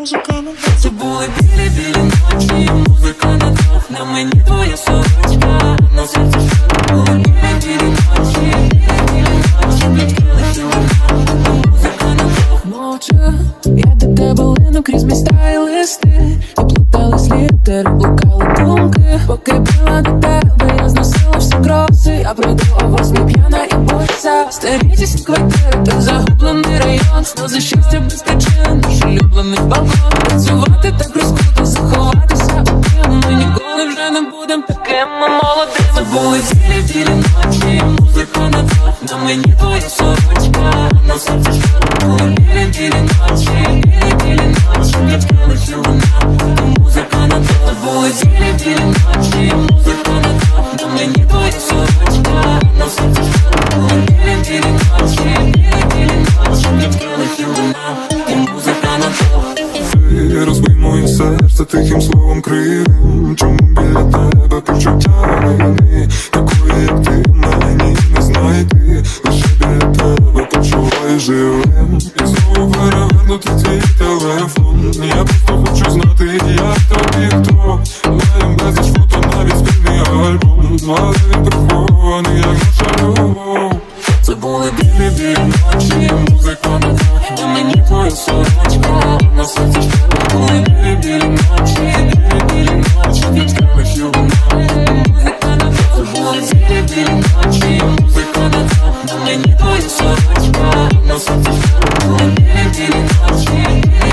музика на Це були білі білі ночі, музика на двох, на мені твоя сорочка, на серці що були білі білі ночі, білі білі ночі, відкрили вона, музика на двох. Мовчу, я до тебе лину крізь міста і листи, і літери, блукали думки, поки пила до тебе, я зносила всі кроси, я пройду о восьмій п'яна і бойся, старі ці квартири, той загублений район, сльози щастя без причин, наш улюблений балкон, працювати так розкруто, заховатися ми ніколи вже не будем такими молодими. Це були цілі-цілі ночі, музика на двох, на мені твоя сорочка, серце тихим словом кривим Чому біля тебе почуття війни? Такої, як ти, мені не знайти. Лише біля тебе почуваю живим. І знову перевернути твій телефон. Я просто хочу знати, як тобі хто. Маєм безліч фото, навіть спільний альбом. Але він прихований, як наша любов. Це були білі білі ночі, музика на на мені твоя сорочка, на серці ще коли білі ночі, білі білі ночі, вічками хюбна. Коли білі білі ночі, музика на там, на мені твоя сорочка, на серці ще коли білі білі ночі, білі